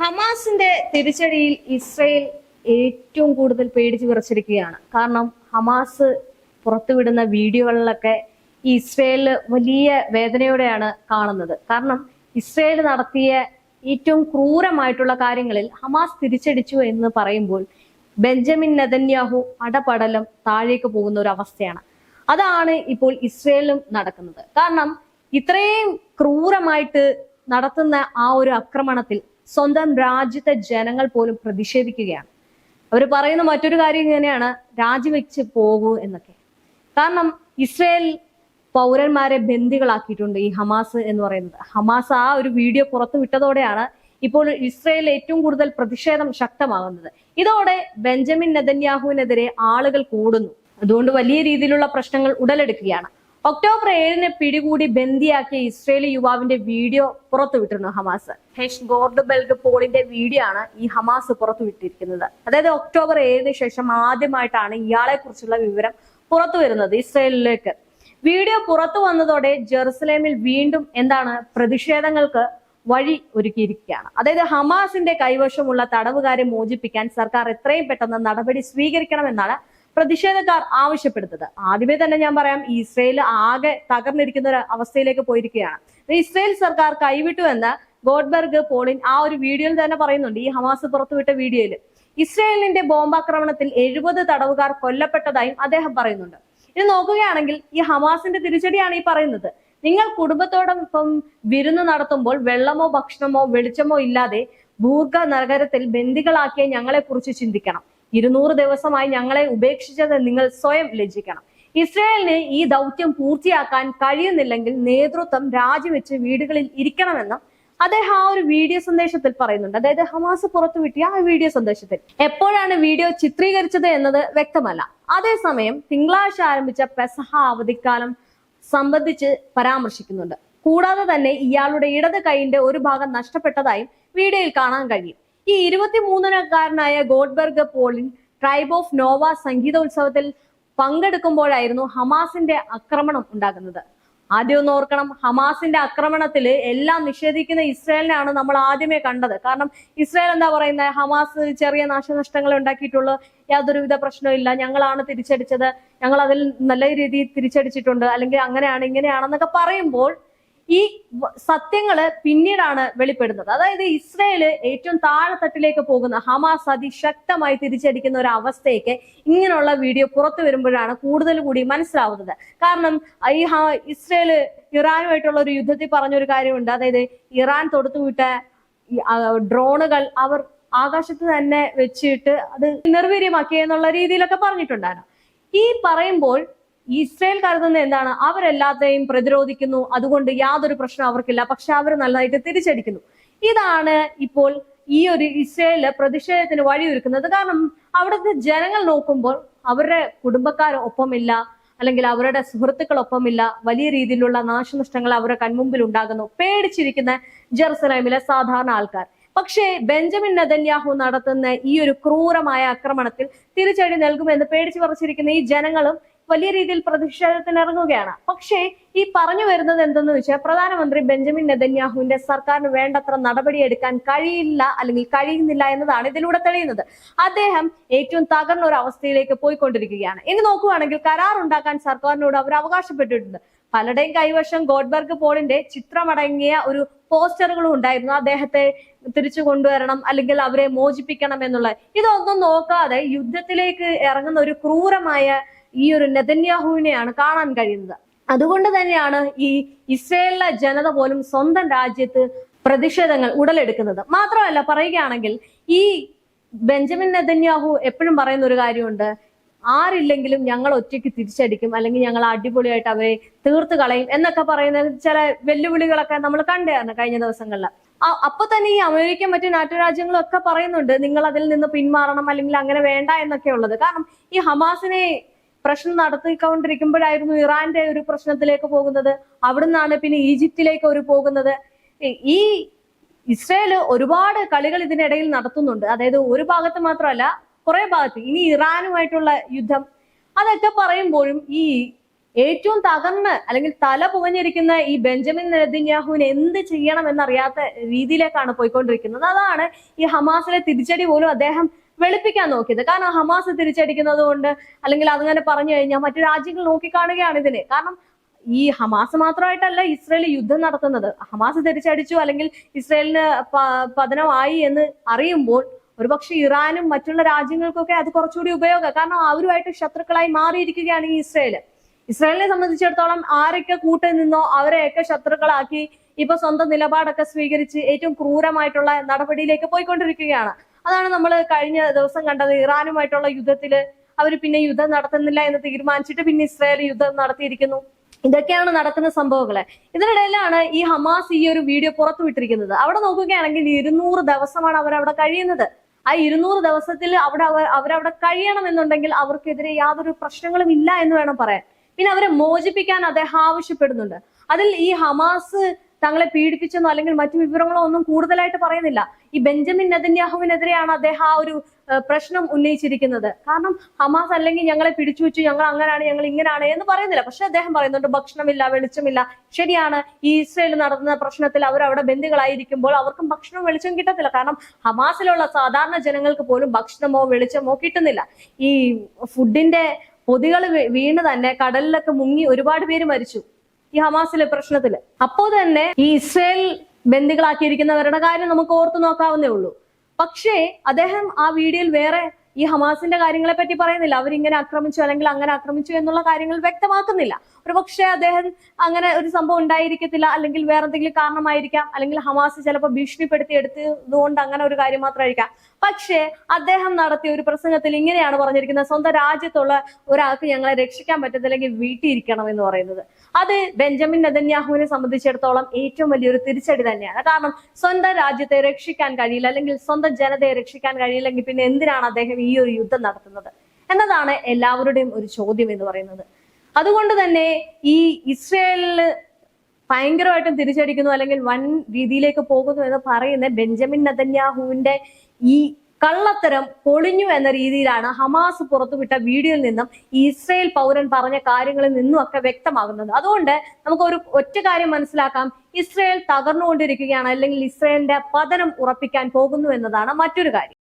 ഹമാസിന്റെ തിരിച്ചടിയിൽ ഇസ്രയേൽ ഏറ്റവും കൂടുതൽ പേടിച്ചു വിറച്ചിരിക്കുകയാണ്. കാരണം ഹമാസ് പുറത്തുവിടുന്ന വീഡിയോകളിലൊക്കെ ഈ ഇസ്രയേൽ വലിയ വേദനയോടെയാണ് കാണുന്നത്. കാരണം ഇസ്രയേൽ നടത്തിയ ഏറ്റവും ക്രൂരമായിട്ടുള്ള കാര്യങ്ങളിൽ ഹമാസ് തിരിച്ചടിച്ചു എന്ന് പറയുമ്പോൾ ബെഞ്ചമിൻ നെതന്യാഹു അടപടലം താഴേക്ക് പോകുന്ന ഒരു അവസ്ഥയാണ്. അതാണ് ഇപ്പോൾ ഇസ്രയേലിലും നടക്കുന്നത്. കാരണം ഇത്രയും ക്രൂരമായിട്ട് നടത്തുന്ന ആ ഒരു ആക്രമണത്തിൽ സ്വന്തം രാജ്യത്തെ ജനങ്ങൾ പോലും പ്രതിഷേധിക്കുകയാണ്. അവർ പറയുന്ന മറ്റൊരു കാര്യം ഇങ്ങനെയാണ് രാജിവെച്ച് പോകൂ എന്നൊക്കെ. കാരണം ഇസ്രയേൽ പൗരന്മാരെ ബന്ദികളാക്കിയിട്ടുണ്ട് ഈ ഹമാസ് എന്ന് പറയുന്നത്. ഹമാസ് ആ ഒരു വീഡിയോ പുറത്തു വിട്ടതോടെയാണ് ഇപ്പോൾ ഇസ്രയേൽ ഏറ്റവും കൂടുതൽ പ്രതിഷേധം ശക്തമാകുന്നത്. ഇതോടെ ബെഞ്ചമിൻ നെതന്യാഹുവിനെതിരെ ആളുകൾ കൂടുന്നു. അതുകൊണ്ട് വലിയ രീതിയിലുള്ള പ്രശ്നങ്ങൾ ഉടലെടുക്കുകയാണ്. ഒക്ടോബർ ഏഴിന് പിടികൂടി ബന്ദിയാക്കിയ ഇസ്രയേലി യുവാവിന്റെ വീഡിയോ പുറത്തുവിട്ടിരുന്നു ഹമാസ്. ഹെഷ് ഗോർഡബെൽഗ് പോളിന്റെ വീഡിയോ ആണ് ഈ ഹമാസ് പുറത്തുവിട്ടിരിക്കുന്നത്. അതായത് ഒക്ടോബർ ഏഴിന് ശേഷം ആദ്യമായിട്ടാണ് ഇയാളെ കുറിച്ചുള്ള വിവരം പുറത്തു വരുന്നത് ഇസ്രയേലിലേക്ക്. വീഡിയോ പുറത്തു വന്നതോടെ ജെറുസലേമിൽ വീണ്ടും എന്താണ് പ്രതിഷേധങ്ങൾക്ക് വഴി ഒരുക്കിയിരിക്കുകയാണ്. അതായത് ഹമാസിന്റെ കൈവശമുള്ള തടവുകാരെ മോചിപ്പിക്കാൻ സർക്കാർ എത്രയും പെട്ടെന്ന് നടപടി സ്വീകരിക്കണമെന്നാണ് പ്രതിഷേധക്കാർ ആവശ്യപ്പെടുന്നത്. ആദ്യമേ തന്നെ ഞാൻ പറയാം ഇസ്രയേൽ ആകെ തകർന്നിരിക്കുന്ന ഒരു അവസ്ഥയിലേക്ക് പോയിരിക്കുകയാണ്. ഇസ്രയേൽ സർക്കാർ കൈവിട്ടു എന്ന് ഗോഡ്ബർഗ് പോളിൻ ആ ഒരു വീഡിയോയിൽ തന്നെ പറയുന്നുണ്ട് ഈ ഹമാസ് പുറത്തുവിട്ട വീഡിയോയിൽ. ഇസ്രയേലിന്റെ ബോംബാക്രമണത്തിൽ എഴുപത് തടവുകാർ കൊല്ലപ്പെട്ടതായും അദ്ദേഹം പറയുന്നുണ്ട്. ഇത് നോക്കുകയാണെങ്കിൽ ഈ ഹമാസിന്റെ തിരിച്ചടിയാണ് ഈ പറയുന്നത്. നിങ്ങൾ കുടുംബത്തോടൊപ്പം വിരുന്ന് നടത്തുമ്പോൾ വെള്ളമോ ഭക്ഷണമോ വെളിച്ചമോ ഇല്ലാതെ ഭൂർഗ നഗരത്തിൽ ബന്ദികളാക്കിയ ഞങ്ങളെ കുറിച്ച് ചിന്തിക്കണം. ഇരുന്നൂറ് ദിവസമായി ഞങ്ങളെ ഉപേക്ഷിച്ചത് നിങ്ങൾ സ്വയം ലജ്ജിക്കണം. ഇസ്രയേലിന് ഈ ദൗത്യം പൂർത്തിയാക്കാൻ കഴിയുന്നില്ലെങ്കിൽ നേതൃത്വം രാജിവെച്ച് വീടുകളിൽ ഇരിക്കണമെന്ന് അദ്ദേഹം ആ ഒരു വീഡിയോ സന്ദേശത്തിൽ പറയുന്നുണ്ട്. അതായത് ഹമാസ് പുറത്തുവിട്ടിയ ആ വീഡിയോ സന്ദേശത്തിൽ. എപ്പോഴാണ് വീഡിയോ ചിത്രീകരിച്ചത് എന്നത് വ്യക്തമല്ല. അതേസമയം തിങ്കളാഴ്ച ആരംഭിച്ച പെസഹ അവധിക്കാലം സംബന്ധിച്ച് പരാമർശിക്കുന്നുണ്ട്. കൂടാതെ തന്നെ ഇയാളുടെ ഇടത് കൈയിന്റെ ഒരു ഭാഗം നഷ്ടപ്പെട്ടതായും വീഡിയോയിൽ കാണാൻ കഴിയും. ഈ ഇരുപത്തിമൂന്നുകാരനായ Goldberg Polin tribe of Nova സംഗീതോത്സവത്തിൽ പങ്കെടുക്കുമ്പോഴായിരുന്നു ഹമാസിന്റെ ആക്രമണം ഉണ്ടാകുന്നത്. ആദ്യം ഒന്ന് ഓർക്കണം ഹമാസിന്റെ ആക്രമണത്തിൽ എല്ലാം നിഷേധിക്കുന്ന ഇസ്രായേലിനെയാണ് നമ്മൾ ആദ്യമേ കണ്ടത്. കാരണം ഇസ്രായേൽ എന്താ പറയുന്നത് ഹമാസ് ചെറിയ നാശനഷ്ടങ്ങൾ ഉണ്ടാക്കിയിട്ടുള്ളൂ. യാതൊരുവിധ പ്രശ്നവും ഇല്ല. ഞങ്ങളാണ് തിരിച്ചടിച്ചത്. ഞങ്ങൾ അതിൽ നല്ല രീതിയിൽ തിരിച്ചടിച്ചിട്ടുണ്ട്. അല്ലെങ്കിൽ അങ്ങനെയാണ് ഇങ്ങനെയാണെന്നൊക്കെ പറയുമ്പോൾ ഈ സത്യങ്ങൾ പിന്നീടാണ് വെളിപ്പെടുന്നത്. അതായത് ഇസ്രയേൽ ഏറ്റവും താഴെത്തട്ടിലേക്ക് പോകുന്ന ഹമാസ് അതിശക്തമായി തിരിച്ചടിക്കുന്ന ഒരു അവസ്ഥയ്ക്ക് ഇങ്ങനെയുള്ള വീഡിയോ പുറത്തു വരുമ്പോഴാണ് കൂടുതൽ കൂടി മനസ്സിലാവുന്നത്. കാരണം ഈ ഇസ്രയേൽ ഇറാനുമായിട്ടുള്ള ഒരു യുദ്ധത്തിൽ പറഞ്ഞൊരു കാര്യമുണ്ട്. അതായത് ഇറാൻ തൊടുത്തുവിട്ട ഡ്രോണുകൾ അവർ ആകാശത്ത് തന്നെ വെച്ചിട്ട് അത് നിർവീര്യമാക്കി എന്നുള്ള രീതിയിലൊക്കെ പറഞ്ഞിട്ടുണ്ടായിരുന്നു. ഈ പറയുമ്പോൾ ഇസ്രയേൽ കരുതുന്ന എന്താണ്? അവരെല്ലാത്തെയും പ്രതിരോധിക്കുന്നു. അതുകൊണ്ട് യാതൊരു പ്രശ്നം അവർക്കില്ല. പക്ഷെ അവർ നല്ലതായിട്ട് തിരിച്ചടിക്കുന്നു. ഇതാണ് ഇപ്പോൾ ഈ ഒരു ഇസ്രയേലിൽ പ്രതിഷേധത്തിന് വഴിയൊരുക്കുന്നത്. കാരണം അവിടുത്തെ ജനങ്ങൾ നോക്കുമ്പോൾ അവരുടെ കുടുംബക്കാർ ഒപ്പമില്ല. അല്ലെങ്കിൽ അവരുടെ സുഹൃത്തുക്കളൊപ്പമില്ല വലിയ രീതിയിലുള്ള നാശനഷ്ടങ്ങൾ അവരുടെ കൺമുമ്പിൽ ഉണ്ടാകുന്നു. പേടിച്ചിരിക്കുന്ന ജെറുസലേമിലെ സാധാരണ ആൾക്കാർ. പക്ഷേ ബെഞ്ചമിൻ നദന്യാഹു നടത്തുന്ന ഈ ഒരു ക്രൂരമായ ആക്രമണത്തിൽ തിരിച്ചടി നൽകുമെന്ന് പേടിച്ചു പറിച്ചിരിക്കുന്ന ഈ ജനങ്ങളും വലിയ രീതിയിൽ പ്രതിഷേധത്തിന് ഇറങ്ങുകയാണ് പക്ഷേ ഈ പറഞ്ഞു വരുന്നത് എന്തെന്ന് വെച്ചാൽ പ്രധാനമന്ത്രി ബെഞ്ചമിൻ നെതന്യാഹുവിന്റെ സർക്കാരിന് വേണ്ടത്ര നടപടിയെടുക്കാൻ കഴിയില്ല അല്ലെങ്കിൽ കഴിയുന്നില്ല എന്നതാണ് ഇതിലൂടെ തെളിയുന്നത്. അദ്ദേഹം ഏറ്റവും തകർന്ന ഒരു അവസ്ഥയിലേക്ക് പോയിക്കൊണ്ടിരിക്കുകയാണ്. ഇനി നോക്കുകയാണെങ്കിൽ കരാർ ഉണ്ടാക്കാൻ സർക്കാരിനോട് അവർ അവകാശപ്പെട്ടിട്ടുണ്ട്. പലരുടെയും കൈവശം ഗോഡ്ബർഗ് പോളിന്റെ ചിത്രമടങ്ങിയ ഒരു പോസ്റ്ററുകളും ഉണ്ടായിരുന്നു. അദ്ദേഹത്തെ തിരിച്ചു കൊണ്ടുവരണം അല്ലെങ്കിൽ അവരെ മോചിപ്പിക്കണം എന്നുള്ള ഇതൊന്നും നോക്കാതെ യുദ്ധത്തിലേക്ക് ഇറങ്ങുന്ന ഒരു ക്രൂരമായ ഈ ഒരു നെതന്യാഹുവിനെയാണ് കാണാൻ കഴിയുന്നത്. അതുകൊണ്ട് തന്നെയാണ് ഈ ഇസ്രയേലിലെ ജനത പോലും സ്വന്തം രാജ്യത്ത് പ്രതിഷേധങ്ങൾ ഉടലെടുക്കുന്നത്. മാത്രമല്ല പറയുകയാണെങ്കിൽ ഈ ബെഞ്ചമിൻ നെതന്യാഹു എപ്പോഴും പറയുന്ന ഒരു കാര്യമുണ്ട്. ആരില്ലെങ്കിലും ഞങ്ങൾ ഒറ്റയ്ക്ക് തിരിച്ചടിക്കും അല്ലെങ്കിൽ ഞങ്ങൾ അടിപൊളിയായിട്ട് അവരെ തീർത്ത് കളയും എന്നൊക്കെ പറയുന്ന ചില വെല്ലുവിളികളൊക്കെ നമ്മൾ കണ്ടായിരുന്നു കഴിഞ്ഞ ദിവസങ്ങളിൽ. അപ്പൊ തന്നെ ഈ അമേരിക്ക മറ്റു നാട്ടുരാജ്യങ്ങളും ഒക്കെ പറയുന്നുണ്ട് നിങ്ങൾ അതിൽ നിന്ന് പിന്മാറണം അല്ലെങ്കിൽ അങ്ങനെ വേണ്ട എന്നൊക്കെ ഉള്ളത്. കാരണം ഈ ഹമാസിനെ പ്രശ്നം നടത്തിക്കൊണ്ടിരിക്കുമ്പോഴായിരുന്നു ഇറാന്റെ ഒരു പ്രശ്നത്തിലേക്ക് പോകുന്നത്. അവിടുന്നാണ് പിന്നെ ഈജിപ്തിലേക്ക് ഒരു പോകുന്നത്. ഈ- ഇസ്രയേൽ ഒരുപാട് കളികൾ ഇതിനിടയിൽ നടത്തുന്നുണ്ട്. അതായത് ഒരു ഭാഗത്ത് മാത്രമല്ല കുറെ ഭാഗത്ത്. ഇനി ഇറാനുമായിട്ടുള്ള യുദ്ധം. അതൊക്കെ പറയുമ്പോഴും ഈ ഏറ്റവും തകർന്ന് അല്ലെങ്കിൽ തല പുകഞ്ഞിരിക്കുന്ന ഈ ബെഞ്ചമിൻ നെതിന്യാഹുവിന് എന്ത് ചെയ്യണം എന്നറിയാത്ത രീതിയിലേക്കാണ് പോയിക്കൊണ്ടിരിക്കുന്നത്. അതാണ് ഈ ഹമാസിലെ തിരിച്ചടി പോലും അദ്ദേഹം വെളുപ്പിക്കാൻ നോക്കിയത്. കാരണം ഹമാസ് തിരിച്ചടിക്കുന്നത് കൊണ്ട് അല്ലെങ്കിൽ അതങ്ങനെ പറഞ്ഞു കഴിഞ്ഞാൽ മറ്റു രാജ്യങ്ങൾ നോക്കിക്കാണുകയാണ് ഇതിനെ. കാരണം ഈ ഹമാസ് മാത്രമായിട്ടല്ല ഇസ്രയേൽ യുദ്ധം നടത്തുന്നത്. ഹമാസ് തിരിച്ചടിച്ചു അല്ലെങ്കിൽ ഇസ്രയേലിന് പതനമായി എന്ന് അറിയുമ്പോൾ ഒരുപക്ഷെ ഇറാനും മറ്റുള്ള രാജ്യങ്ങൾക്കൊക്കെ അത് കുറച്ചുകൂടി ഉപയോഗം. കാരണം അവരുമായിട്ട് ശത്രുക്കളായി മാറിയിരിക്കുകയാണ് ഈ ഇസ്രയേൽ ഇസ്രയേലിനെ സംബന്ധിച്ചിടത്തോളം ആരൊക്കെ കൂട്ടിൽ നിന്നോ അവരെയൊക്കെ ശത്രുക്കളാക്കി ഇപ്പൊ സ്വന്തം നിലപാടൊക്കെ സ്വീകരിച്ച് ഏറ്റവും ക്രൂരമായിട്ടുള്ള നടപടിയിലേക്ക് പോയിക്കൊണ്ടിരിക്കുകയാണ്. അതാണ് നമ്മൾ കഴിഞ്ഞ ദിവസം കണ്ടത് ഇറാനുമായിട്ടുള്ള യുദ്ധത്തിൽ അവർ പിന്നെ യുദ്ധം നടത്തുന്നില്ല എന്ന് തീരുമാനിച്ചിട്ട് പിന്നെ ഇസ്രായേൽ യുദ്ധം നടത്തിയിരിക്കുന്നു. ഇതൊക്കെയാണ് നടക്കുന്ന സംഭവങ്ങൾ. ഇതിനിടയിലാണ് ഈ ഹമാസ് ഈ ഒരു വീഡിയോ പുറത്തു പുറത്തുവിട്ടിരിക്കുന്നത് അവിടെ നോക്കുകയാണെങ്കിൽ ഇരുന്നൂറ് ദിവസമാണ് അവരവിടെ കഴിയുന്നത്. ആ ഇരുന്നൂറ് ദിവസത്തിൽ അവിടെ അവർ അവരവിടെ കഴിയണമെന്നുണ്ടെങ്കിൽ അവർക്കെതിരെ യാതൊരു പ്രശ്നങ്ങളും ഇല്ല എന്ന് വേണം പറയാൻ. പിന്നെ അവരെ മോചിപ്പിക്കാൻ അദ്ദേഹം ആവശ്യപ്പെടുന്നുണ്ട്. അതിൽ ഈ ഹമാസ് തങ്ങളെ പീഡിപ്പിച്ചെന്നോ അല്ലെങ്കിൽ മറ്റു വിവരങ്ങളോ ഒന്നും കൂടുതലായിട്ട് പറയുന്നില്ല. ഈ ബെഞ്ചമിൻ നെതന്യാഹുവിനെതിരെയാണ് അദ്ദേഹം ആ ഒരു പ്രശ്നം ഉന്നയിച്ചിരിക്കുന്നത്. കാരണം ഹമാസ് അല്ലെങ്കിൽ ഞങ്ങളെ പിടിച്ചു വെച്ചു ഞങ്ങൾ അങ്ങനെയാണ് ഞങ്ങൾ ഇങ്ങനെയാണ് എന്ന് പറയുന്നില്ല. പക്ഷെ അദ്ദേഹം പറയുന്നുണ്ട് ഭക്ഷണമില്ല വെളിച്ചമില്ല. ശരിയാണ് ഈ ഇസ്രയേൽ നടന്ന പ്രശ്നത്തിൽ അവർ അവിടെ ബന്ദികളായിരിക്കുമ്പോൾ അവർക്കും ഭക്ഷണവും വെളിച്ചം കിട്ടത്തില്ല. കാരണം ഹമാസിലുള്ള സാധാരണ ജനങ്ങൾക്ക് പോലും ഭക്ഷണമോ വെളിച്ചമോ കിട്ടുന്നില്ല. ഈ ഫുഡിന്റെ പൊതികൾ വീണ് തന്നെ കടലിലൊക്കെ മുങ്ങി ഒരുപാട് പേര് മരിച്ചു. ഈ ഹമാസിലെ പ്രശ്നത്തിൽ. അപ്പോ തന്നെ ഈ ഇസ്രയേൽ ബന്ദികളാക്കിയിരിക്കുന്നവരുടെ കാര്യം നമുക്ക് ഓർത്തു നോക്കാവുന്നേ ഉള്ളൂ. പക്ഷേ അദ്ദേഹം ആ വീഡിയോയിൽ വേറെ ഈ ഹമാസിന്റെ കാര്യങ്ങളെ പറ്റി പറയുന്നില്ല. അവരിങ്ങനെ ആക്രമിച്ചു അല്ലെങ്കിൽ അങ്ങനെ ആക്രമിച്ചു എന്നുള്ള കാര്യങ്ങൾ വ്യക്തമാക്കുന്നില്ല. ഒരു പക്ഷേ അദ്ദേഹം അങ്ങനെ ഒരു സംഭവം ഉണ്ടായിരിക്കത്തില്ല അല്ലെങ്കിൽ വേറെ എന്തെങ്കിലും കാരണമായിരിക്കാം അല്ലെങ്കിൽ ഹമാസ് ചിലപ്പോൾ ഭീഷണിപ്പെടുത്തി എടുത്തതുകൊണ്ട് അങ്ങനെ ഒരു കാര്യം മാത്രമായിരിക്കാം. പക്ഷേ അദ്ദേഹം നടത്തിയ ഒരു പ്രസംഗത്തിൽ ഇങ്ങനെയാണ് പറഞ്ഞിരിക്കുന്നത്. സ്വന്തം രാജ്യത്തുള്ള ഒരാൾക്ക് ഞങ്ങളെ രക്ഷിക്കാൻ പറ്റത്തില്ലെങ്കിൽ വീട്ടിയിരിക്കണം എന്ന് പറയുന്നത്. അത് ബെഞ്ചമിൻ നെതന്യാഹുവിനെ സംബന്ധിച്ചിടത്തോളം ഏറ്റവും വലിയൊരു തിരിച്ചടി തന്നെയാണ്. കാരണം സ്വന്തം രാജ്യത്തെ രക്ഷിക്കാൻ കഴിയില്ല അല്ലെങ്കിൽ സ്വന്തം ജനതയെ രക്ഷിക്കാൻ കഴിയില്ലെങ്കിൽ പിന്നെ എന്തിനാണ് അദ്ദേഹം ഈ ഒരു യുദ്ധം നടത്തുന്നത്. എന്നതാണ് എല്ലാവരുടെയും ഒരു ചോദ്യം എന്ന് പറയുന്നത്. അതുകൊണ്ട് തന്നെ ഈ ഇസ്രയേലിന് ഭയങ്കരമായിട്ടും തിരിച്ചടിക്കുന്നു അല്ലെങ്കിൽ വൻ രീതിയിലേക്ക് പോകുന്നു എന്ന് പറയുന്ന ബെഞ്ചമിൻ നദന്യാഹുവിന്റെ ഈ കള്ളത്തരം പൊളിഞ്ഞു എന്ന രീതിയിലാണ് ഹമാസ് പുറത്തുവിട്ട വീഡിയോയിൽ നിന്നും ഇസ്രയേൽ പൗരൻ പറഞ്ഞ കാര്യങ്ങളിൽ നിന്നും ഒക്കെ വ്യക്തമാകുന്നത്. അതുകൊണ്ട് നമുക്ക് ഒരു ഒറ്റ കാര്യം മനസ്സിലാക്കാം. ഇസ്രയേൽ തകർന്നുകൊണ്ടിരിക്കുകയാണ് അല്ലെങ്കിൽ ഇസ്രയേലിന്റെ പതനം ഉറപ്പിക്കാൻ പോകുന്നു എന്നതാണ് മറ്റൊരു കാര്യം.